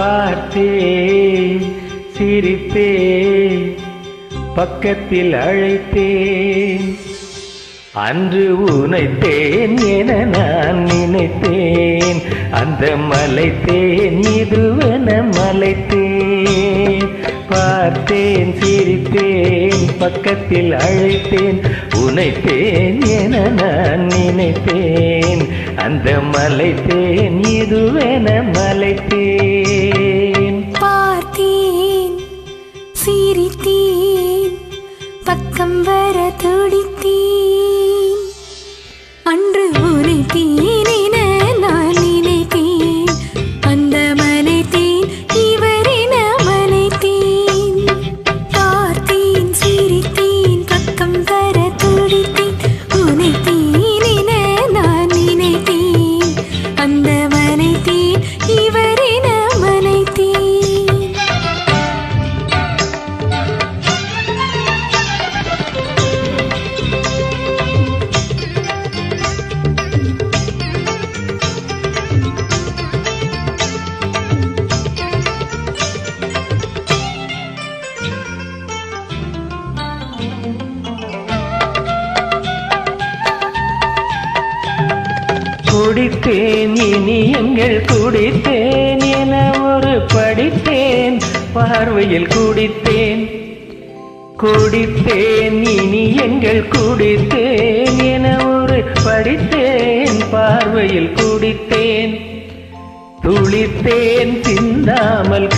பார்த்தேன் சிரித்தேன் பக்கத்தில் அழைத்தேன். அன்று உனைத்தேன் என நான் நினைத்தேன். அந்த மலைத்தேன் இதுவென மலைத்தேன். பார்த்தேன் சிரித்தேன் பக்கத்தில் அழைத்தேன். உனைத்தேன் என நான் நினைத்தேன். அந்த மலை தேன் இதுவென மலை தேன் பார்த்தேன் சிரித்தேன் பக்கம் வர துடித்தேன். அன்று உரைத்தேன் குடித்தேன் இனி எங்கள் குடித்தேன் என ஒரு படித்தேன். பார்வையில் குடித்தேன் குடித்தேன் இனி எங்கள் குடித்தேன் என ஒரு படித்தேன். பார்வையில் குடித்தேன் துளித்தேன் சிந்தாமல்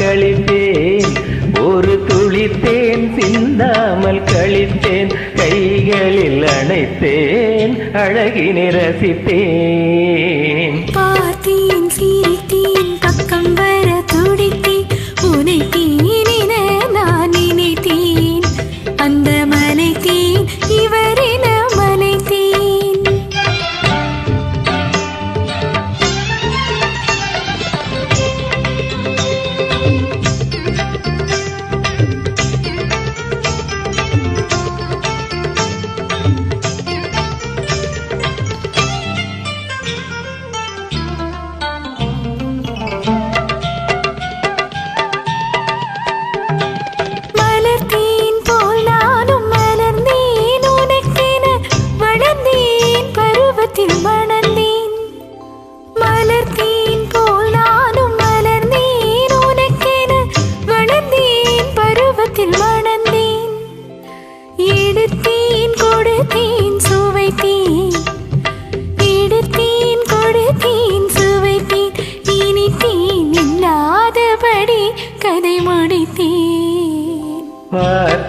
கைகளில் அணைத்தேன் அழகினை ரசித்தேன்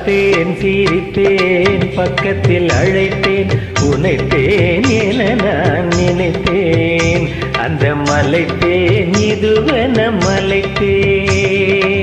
பார்த்தேன் சிரித்தேன் பக்கத்தில் அழைத்தேன் உனைத்தேன் என நான் நினைத்தேன். அந்த மலைத்தேன் இதுவென மலைத்தேன்.